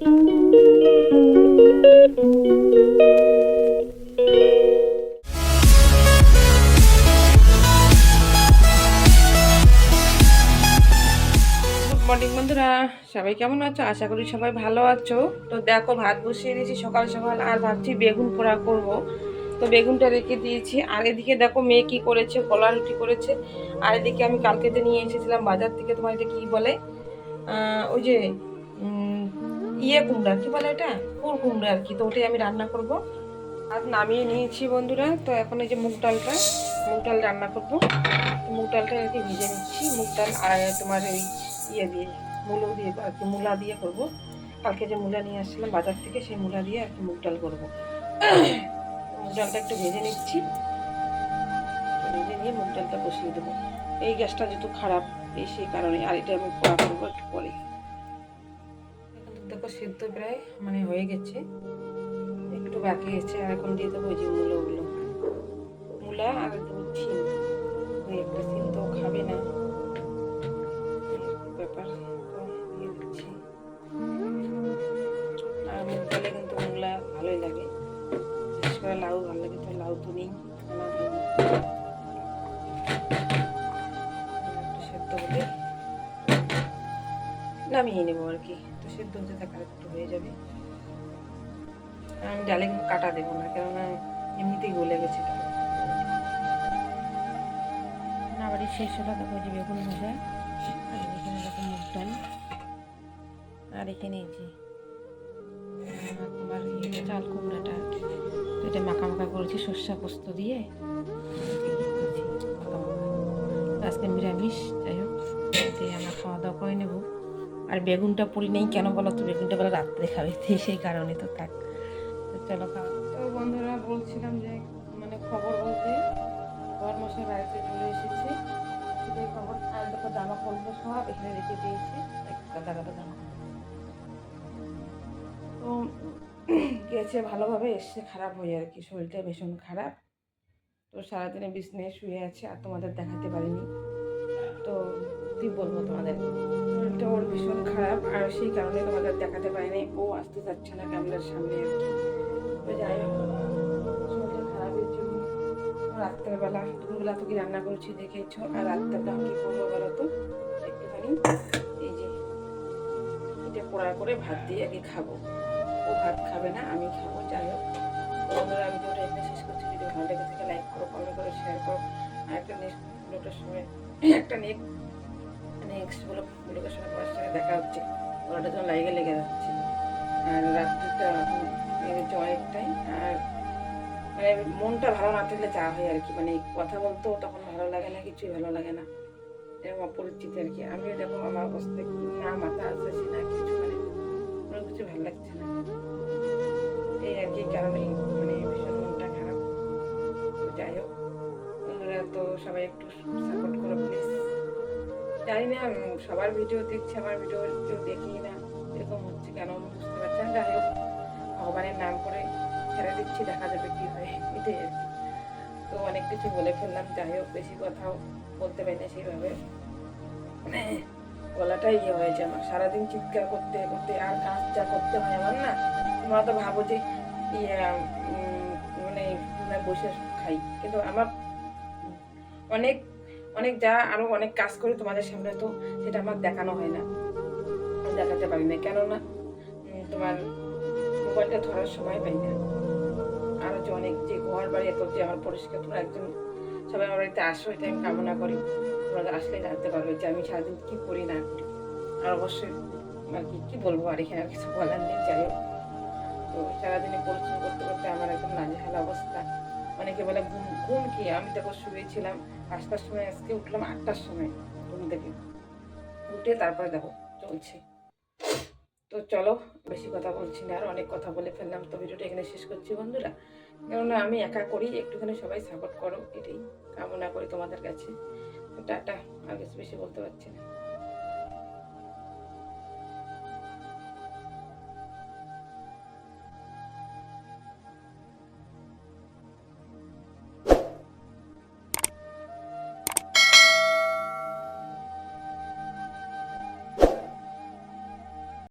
Morning বন্ধুরা। সবাই কেমন আছো? আশা করি সবাই ভালো আছো। তো দেখো, ভাত বসিয়ে দিয়েছি। সকাল সকাল আর ভাবছি বেগুন পোড়া করব। তো বেগুনটা রেখে দিয়েছি। আর এদিকে দেখো, মেয়ে কী করেছে? কলা রুটি করেছে। আর এদিকে আমি কালকে যে নিয়ে এসেছিলাম বাজার থেকে তোমার এটা কী বলে? ওই যে ইয়ে কুমড়া, কি বলে এটা? কুর কুমড়া আর কি তো ওটাই আমি রান্না করব। আর নামিয়ে নিয়েছি বন্ধুরা, তো এখন এই যে মুগ ডালটা, মুগ ডাল রান্না করব। মুগ ডালটা আর কি ভিজে নিচ্ছি, মুগ ডাল আর তোমার ওই ইয়ে দিয়ে, মূলো দিয়ে, আর কি মূলা দিয়ে করব। কালকে যে মূলা নিয়ে আসছিলাম বাজার থেকে, সেই মূলা দিয়ে আর কি মুগ ডাল করব। মুগ ডালটা একটু ভেজে নিচ্ছি। ভেজে নিয়ে মুগ ডালটা বসিয়ে দেবো। এই গ্যাসটা যেহেতু খারাপ, এই সেই কারণে, আর এটা আমি পোড়া করব একটু পরে। দেখো সিদ্ধ প্রায় মানে হয়ে গেছে। একটু বাকি আছে, আর এখন দিয়ে দেবো যে মূলোগুলো মূলা আর দেবো ওই একটা তো খাবে না। ব্যাপার আর কিন্তু ভালোই লাগে। করে লাউ ভালো লাগে লাউ নামিয়ে নেব আর কি। সেদ্ধ হতে থাকা একটু হয়ে যাবে। আমি ডালে কিন্তু কাটা দেবো না, কেননা এমনিতেই গলে গেছে ডাল না বাড়ির শেষ হলো দেখো যে বেগুন ভাজা, আর এখানে দেখো মুগ ডাল, আর এখানে যে তোমার চাল কুমড়াটা এটা মাখা মাখা করেছি সর্ষা পোস্ত দিয়ে। আজকে নিরামিষ, যাই হোক আমরা খাওয়া দাওয়া করে নেব। আর বেগুনটা পুরি নেই, কেন বলো তো? বেগুনটা বলে রাত্রে খাবে সেই কারণে তো থাক। চলো খাওয়া তো বন্ধুরা, বলছিলাম যে মানে খবর বলতে ঘর মশাই বাড়িতে চলে এসেছে। সেটাই খবর, আর দেখো জামা কাপড় সব, এখানে রেখে দিয়েছি। গাদা গাদা জামা। তো গেছে ভালোভাবে, এসছে খারাপ হয়ে আর কি, শরীরটা ভীষণ খারাপ। তো সারাদিনে বিছনায় শুয়ে আছে, আর তোমাদের দেখাতে পারিনি। তো কি বলব তোমাদের? শরীরটা ওর ভীষণ খারাপ, আর সেই কারণে তোমাদের দেখাতে পারিনি। ও আসতে চাচ্ছে না ক্যামেরার সামনে আর কি। যাই হোক খারাপের জন্য রাত্রেবেলা দুপুরবেলা তো কি রান্না করেছি দেখেছ, আর রাত্রেবেলা কি করব বলো তো? একটুখানি এই যে এটা পোড়া করে ভাত দিয়ে আগে খাব। ও ভাত খাবে না, আমি খাব, যাই হোক। বন্ধুরা, আমি ভিডিওটা এখানে শেষ করছি। ভিডিও ভালো লেগে থেকে লাইক করো কমেন্ট করো শেয়ার করো। আর একটা নেক্সট সময় একটা নেক্সট নেক্সট বলো ভিডিওটার সময় তোমার সঙ্গে দেখা হচ্ছে ওটা যেন লাইগে লেগে যাচ্ছে। আর রাত্রিটা লেগেছে অনেকটাই আর মানে মনটা ভালো না থাকলে যা হয় আর কি। মানে কথা বলতেও তখন ভালো লাগে না, কিছুই ভালো লাগে না। এরকম অপরিচিত আর কি। আমিও দেখো, আমার অবস্থা কি, না মাথা আসছে না কিছু মানে কোনো কিছু ভালো লাগছে না। এই আর কি কারণেই মানে ভীষণ মনটা খারাপ। যাই হোক, বন্ধুরা, তো সবাই একটু জানি না সবার ভিডিও দেখছে, আমার ভিডিও কেউ দেখি না। এরকম হচ্ছে কেন বুঝতে পারছি না। যাই হোক, ভগবানের নাম করে ছেড়ে দিচ্ছি, দেখা যাবে কি হয়। এটাই আর কি। তো অনেক কিছু বলে ফেললাম, যাই হোক, বেশি কথাও বলতে পারি না সেইভাবে। মানে গলাটা ইয়ে হয়েছে আমার। সারাদিন চিৎকার করতে করতে, আর কাজ যা করতে হয় আমার না, তোমরা তো ভাবো যে ইয়ে মানে বসে খাই। কিন্তু আমার অনেক অনেক যা আরও অনেক কাজ করি তোমাদের সামনে, তো সেটা আমার দেখানো হয় না। দেখাতে পারি না, কেননা তোমার মোবাইলটা ধরার সময় পাই না। আর হচ্ছে অনেক যে ঘর বাড়ি এত যে আমার পরিষ্কার, তোমরা একজন সবাই আমার বাড়িতে আসো এটা আমি কামনা করি। তোমরা আসলে জানতে পারবে যে আমি সারাদিন কী করি না। করি আর অবশ্যই আর কি, কী বলব আর এখানে কিছু বলার নেই, যাই হোক। তো সারাদিনে পরিশ্রম করতে করতে আমার একদম নাজেহাল অবস্থা। অনেকে বলে, ঘুম ঘুম কি? আমি দেখো শুয়েছিলাম পাঁচটার সময়, আজকে উঠলাম আটটার সময়, ঘুম থেকে। উঠে তারপরে দেখো, চলছে। তো চলো, বেশি কথা বলছি না, আর অনেক কথা বলে ফেললাম। তো ভিডিওটা এখানে শেষ করছি বন্ধুরা। কেননা আমি একা করি, একটুখানি সবাই সাপোর্ট করো, এটাই কামনা করি তোমাদের কাছে। টাটা, আর কিছু বেশি বলতে পারছি না।